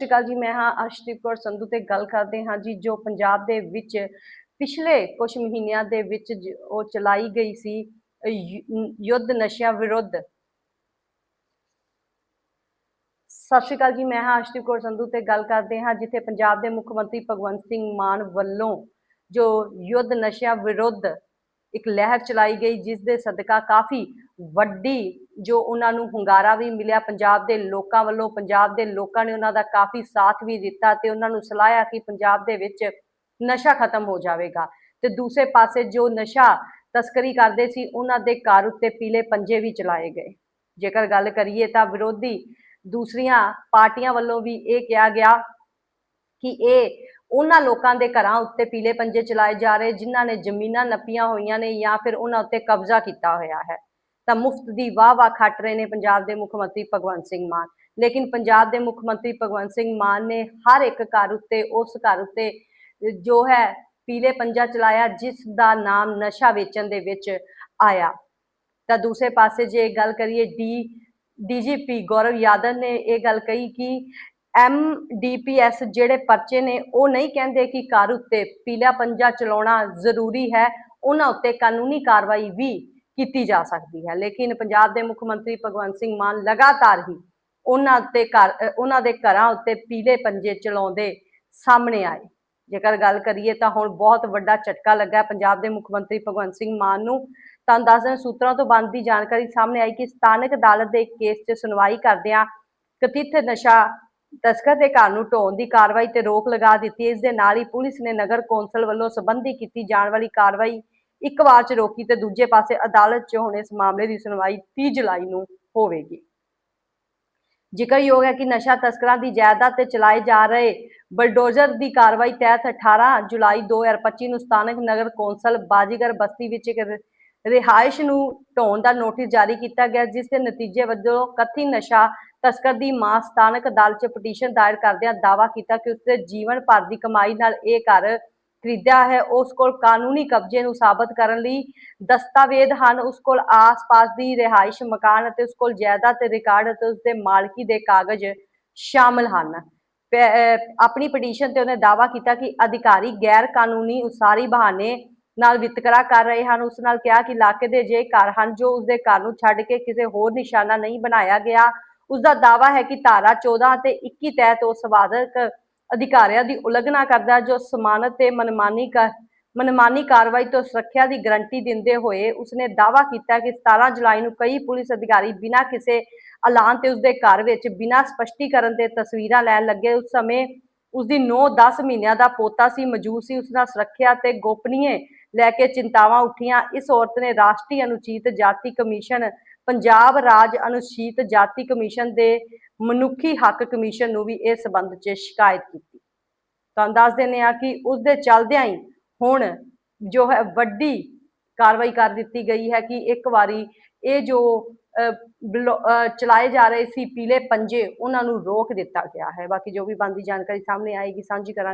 ਸਤਿ ਸ਼੍ਰੀ ਅਕਾਲ ਜੀ, ਮੈਂ ਹਾਂ ਅਰਸ਼ਦੀਪ ਕੌਰ ਸੰਧੂ ਤੇ ਗੱਲ ਕਰਦੇ ਹਾਂ ਜੀ, ਜੋ ਪੰਜਾਬ ਦੇ ਵਿੱਚ ਪਿਛਲੇ ਕੁਝ ਮਹੀਨਿਆਂ ਦੇ ਵਿੱਚ ਉਹ ਚਲਾਈ ਗਈ ਸੀ ਯੁੱਧ ਨਸ਼ਿਆਂ ਵਿਰੁੱਧ। ਸਤਿ ਸ਼੍ਰੀ ਅਕਾਲ ਜੀ, ਮੈਂ ਹਾਂ ਅਰਸ਼ਦੀਪ ਕੌਰ ਸੰਧੂ ਤੇ ਗੱਲ ਕਰਦੇ ਹਾਂ, ਜਿੱਥੇ ਪੰਜਾਬ ਦੇ ਮੁੱਖ ਮੰਤਰੀ ਭਗਵੰਤ ਸਿੰਘ ਮਾਨ ਵੱਲੋਂ ਜੋ ਯੁੱਧ ਨਸ਼ਿਆਂ ਵਿਰੁੱਧ ਇੱਕ ਲਹਿਰ ਚਲਾਈ ਗਈ, ਜਿਸ ਦੇ ਸਦਕਾ ਕਾਫੀ ਵੱਡੀ ਜੋ ਉਹਨਾਂ ਨੂੰ ਹੁੰਗਾਰਾ ਵੀ ਮਿਲਿਆ, ਪੰਜਾਬ ਦੇ ਲੋਕਾਂ ਵੱਲੋਂ, ਪੰਜਾਬ ਦੇ ਲੋਕਾਂ ਨੇ ਉਹਨਾਂ ਦਾ ਕਾਫੀ ਸਾਥ ਵੀ ਦਿੱਤਾ ਤੇ ਉਹਨਾਂ ਨੂੰ ਸਲਾਹਿਆ ਕਿ ਪੰਜਾਬ ਦੇ ਵਿੱਚ ਨਸ਼ਾ ਖਤਮ ਹੋ ਜਾਵੇਗਾ। ਤੇ ਦੂਸਰੇ ਪਾਸੇ ਜੋ ਨਸ਼ਾ ਤਸਕਰੀ ਕਰਦੇ ਸੀ, ਉਹਨਾਂ ਦੇ ਘਰ ਉੱਤੇ ਪੀਲੇ ਪੰਜੇ ਵੀ ਚਲਾਏ ਗਏ। ਜੇਕਰ ਗੱਲ ਕਰੀਏ ਤਾਂ ਵਿਰੋਧੀ ਦੂਸਰੀਆਂ ਪਾਰਟੀਆਂ ਵੱਲੋਂ ਵੀ ਇਹ ਕਿਹਾ ਗਿਆ ਕਿ ਇਹ ਉਹਨਾਂ ਲੋਕਾਂ ਦੇ ਘਰਾਂ ਉੱਤੇ ਪੀਲੇ ਪੰਜੇ ਚਲਾਏ ਜਾ ਰਹੇ, ਜਿਨ੍ਹਾਂ ਨੇ ਜ਼ਮੀਨਾਂ ਨੱਪੀਆਂ ਹੋਈਆਂ ਨੇ ਜਾਂ ਫਿਰ ਉਹਨਾਂ ਉੱਤੇ ਕਬਜ਼ਾ ਕੀਤਾ ਹੋਇਆ ਹੈ। ਤਾਂ ਮੁਫਤ ਦੀ ਵਾਹ ਵਾਹ ਖੱਟ ਰਹੇ ਨੇ ਪੰਜਾਬ ਦੇ ਮੁੱਖ ਮੰਤਰੀ ਭਗਵੰਤ ਸਿੰਘ ਮਾਨ। ਲੇਕਿਨ ਪੰਜਾਬ ਦੇ ਮੁੱਖ ਮੰਤਰੀ ਭਗਵੰਤ ਸਿੰਘ ਮਾਨ ਨੇ ਹਰ ਇੱਕ ਘਰ ਉੱਤੇ, ਉਸ ਘਰ ਉੱਤੇ ਜੋ ਹੈ ਪੀਲੇ ਪੰਜਾ ਚਲਾਇਆ, ਜਿਸ ਦਾ ਨਾਮ ਨਸ਼ਾ ਵੇਚਣ ਦੇ ਵਿੱਚ ਆਇਆ। ਤਾਂ ਦੂਸਰੇ ਪਾਸੇ ਜੇ ਗੱਲ ਕਰੀਏ ਡੀ, ਡੀਜੀਪੀ ਗੌਰਵ ਯਾਦਵ ਨੇ ਇਹ ਗੱਲ ਕਹੀ ਕਿ ਐਮਡੀਪੀਐਸ ਜਿਹੜੇ ਪਰਚੇ ਨੇ, ਉਹ ਨਹੀਂ ਕਹਿੰਦੇ ਕਿ ਘਰ ਉੱਤੇ ਪੀਲਾ ਪੰਜਾ ਚਲਾਉਣਾ ਜ਼ਰੂਰੀ ਹੈ। ਉਹਨਾਂ ਉੱਤੇ ਕਾਨੂੰਨੀ ਕਾਰਵਾਈ ਵੀ ਕੀਤੀ ਜਾ ਸਕਦੀ ਹੈ। ਲੇਕਿਨ ਪੰਜਾਬ ਦੇ ਮੁੱਖ ਮੰਤਰੀ ਭਗਵੰਤ ਸਿੰਘ ਮਾਨ ਲਗਾਤਾਰ ਹੀ ਉਹਨਾਂ ਉੱਤੇ ਘਰ ਉਹਨਾਂ ਦੇ ਘਰਾਂ ਉੱਤੇ ਪੀਲੇ ਪੰਜੇ ਚਲਾਉਂਦੇ ਸਾਹਮਣੇ ਆਏ। ਜੇਕਰ ਗੱਲ ਕਰੀਏ ਤਾਂ ਹੁਣ ਬਹੁਤ ਵੱਡਾ ਝਟਕਾ ਲੱਗਾ ਪੰਜਾਬ ਦੇ ਮੁੱਖ ਮੰਤਰੀ ਭਗਵੰਤ ਸਿੰਘ ਮਾਨ ਨੂੰ। ਤਾਂ ਦੱਸਦੇ ਸੂਤਰਾਂ ਤੋਂ ਬਣਦੀ ਜਾਣਕਾਰੀ ਸਾਹਮਣੇ ਆਈ ਕਿ ਸਥਾਨਕ ਅਦਾਲਤ ਦੇ ਕੇਸ 'ਚ ਸੁਣਵਾਈ ਕਰਦਿਆਂ ਕਥਿਤ ਨਸ਼ਾ ਤਸਕਰ ਦੇ ਘਰ ਨੂੰ ਢੋਣ ਦੀ ਕਾਰਵਾਈ ਤੇ ਰੋਕ ਲਗਾ ਦਿੱਤੀ। ਇਸ ਦੇ ਨਾਲ ਹੀ ਪੁਲਿਸ ਨੇ ਨਗਰ ਕੌਂਸਲ ਵੱਲੋਂ ਸੰਬੰਧੀ ਕੀਤੀ ਜਾਣ ਵਾਲੀ ਕਾਰਵਾਈ ਇੱਕ ਵਾਰ 'ਚ ਰੋਕੀ ਤੇ ਦੂਜੇ ਪਾਸੇ ਅਦਾਲਤ 'ਚ ਹੁਣ ਇਸ ਮਾਮਲੇ ਦੀ ਸੁਣਵਾਈ 30 ਜੁਲਾਈ ਨੂੰ ਹੋਵੇਗੀ। ਜ਼ਿਕਰਯੋਗ ਹੈ ਕਿ ਨਸ਼ਾ ਤਸਕਰਾਂ ਦੀ ਜਾਇਦਾਦ ਤੇ ਚਲਾਏ ਜਾ ਰਹੇ ਬਲਡੋਜ਼ਰ ਦੀ ਕਾਰਵਾਈ ਤਹਿਤ 18 ਜੁਲਾਈ 2025 ਨੂੰ ਸਥਾਨਕ ਨਗਰ ਕੌਂਸਲ ਬਾਜੀਗਰ ਬਸਤੀ ਵਿੱਚ ਇੱਕ ਰਿਹਾਇਸ਼ ਨੂੰ ਢੋਣ ਦਾ ਨੋਟਿਸ ਜਾਰੀ ਕੀਤਾ ਗਿਆ, ਜਿਸ ਦੇ ਨਤੀਜੇ ਵਜੋਂ ਕਥਿਤ ਨਸ਼ਾ ਤਸਕਰ ਦੀ ਮਾਂ ਸਥਾਨਕ ਅਦਾਲਤ 'ਚ ਪਟੀਸ਼ਨ ਦਾਇਰ ਕਰਦਿਆਂ ਦਾਅਵਾ ਕੀਤਾ ਕਿ ਉਸਦੇ ਜੀਵਨ ਭਰ ਦੀ ਕਮਾਈ ਨਾਲ ਇਹ ਘਰ ਖਰੀਦਿਆ ਹੈ, ਉਸ ਕੋਲ ਕਾਨੂੰਨੀ ਕਬਜ਼ੇ ਨੂੰ ਸਾਬਤ ਕਰਨ ਲਈ ਦਸਤਾਵੇਜ਼ ਹਨ, ਉਸ ਕੋਲ ਆਸ-ਪਾਸ ਦੀ ਰਿਹਾਇਸ਼ ਮਕਾਨ ਅਤੇ ਉਸ ਕੋਲ ਜਾਇਦਾਦ ਤੇ ਰਿਕਾਰਡ ਅਤੇ ਉਸ ਦੇ ਮਾਲਕੀ ਦੇ ਕਾਗਜ਼ ਸ਼ਾਮਲ ਹਨ। ਆਪਣੀ ਪਟੀਸ਼ਨ ਤੇ ਉਹਨੇ ਦਾਅਵਾ ਕੀਤਾ ਕਿ ਅਧਿਕਾਰੀ ਗੈਰ ਕਾਨੂੰਨੀ ਉਸਾਰੀ ਬਹਾਨੇ ਨਾਲ ਵਿਤਕਰਾ ਕਰ ਰਹੇ ਹਨ। ਉਸ ਨਾਲ ਕਿਹਾ ਕਿ ਇਲਾਕੇ ਦੇ ਜੇ ਘਰ ਹਨ ਜੋ ਉਸ ਦੇ ਘਰ ਨੂੰ ਛੱਡ ਕੇ ਕਿਸੇ ਹੋਰ ਨਿਸ਼ਾਨਾ ਨਹੀਂ ਬਣਾਇਆ ਗਿਆ। ਉਸ ਦਾ ਦਾਅਵਾ ਹੈ ਕਿ ਧਾਰਾ 14 ਅਤੇ 21 ਤਹਿਤ ਉਹ ਸੰਵਾਦਕ ਅਧਿਕਾਰੀਆਂ ਦੀ ਉਲੰਘਣਾ ਕਰਦਾ ਜੋ ਸਮਾਨਤ ਤੇ ਮਨਮਾਨੀ ਕਰ, ਮਨਮਾਨੀ ਕਾਰਵਾਈ ਤੋਂ ਸੁਰੱਖਿਆ ਦੀ ਗਰੰਟੀ ਦਿੰਦੇ ਹੋਏ ਉਸਨੇ ਦਾਅਵਾ ਕੀਤਾ ਕਿ 17 ਜੁਲਾਈ ਨੂੰ ਕਈ ਪੁਲਿਸ ਅਧਿਕਾਰੀ ਬਿਨਾਂ ਕਿਸੇ ਐਲਾਨ ਤੇ ਉਸਦੇ ਘਰ ਵਿੱਚ ਬਿਨਾਂ ਸਪਸ਼ਟੀਕਰਨ ਦੇ ਤਸਵੀਰਾਂ ਲੈਣ ਲੱਗੇ। ਉਸ ਸਮੇਂ ਉਸਦੀ 9-10 ਮਹੀਨਿਆਂ ਦਾ ਪੋਤਾ ਸੀ, ਮੌਜੂਦ ਸੀ। ਉਸ ਨਾਲ ਸੁਰੱਖਿਆ ਤੇ ਗੋਪਨੀਏ ਲੈ ਕੇ ਚਿੰਤਾਵਾਂ ਉੱਠੀਆਂ। ਇਸ ਔਰਤ ਨੇ ਰਾਸ਼ਟਰੀ ਅਨੁਚਿਤ ਜਾਤੀ ਕਮਿਸ਼ਨ, ਪੰਜਾਬ ਰਾਜ ਅਨੁਸੂਚਿਤ ਜਾਤੀ ਕਮਿਸ਼ਨ ਦੇ ਮਨੁੱਖੀ ਹੱਕ ਕਮਿਸ਼ਨ ਨੂੰ ਵੀ ਇਸ ਸਬੰਧ 'ਚ ਸ਼ਿਕਾਇਤ ਕੀਤੀ। ਤੁਹਾਨੂੰ ਦੱਸ ਦਿੰਦੇ ਆ ਕਿ ਉਸ ਦੇ ਚੱਲਦਿਆਂ ਹੀ ਹੁਣ ਜੋ ਹੈ ਵੱਡੀ ਕਾਰਵਾਈ ਕਰ ਦਿੱਤੀ ਗਈ ਹੈ ਕਿ ਇੱਕ ਵਾਰੀ ਇਹ ਜੋ ਅਹ, ਚਲਾਏ ਜਾ ਰਹੇ ਸੀ ਪੀਲੇ ਪੰਜੇ ਉਹਨਾਂ ਨੂੰ ਰੋਕ ਦਿੱਤਾ ਗਿਆ ਹੈ। ਬਾਕੀ ਜੋ ਵੀ ਬਣਦੀ ਜਾਣਕਾਰੀ ਸਾਹਮਣੇ ਆਏਗੀ ਸਾਂਝੀ ਕਰਾਂਗੇ।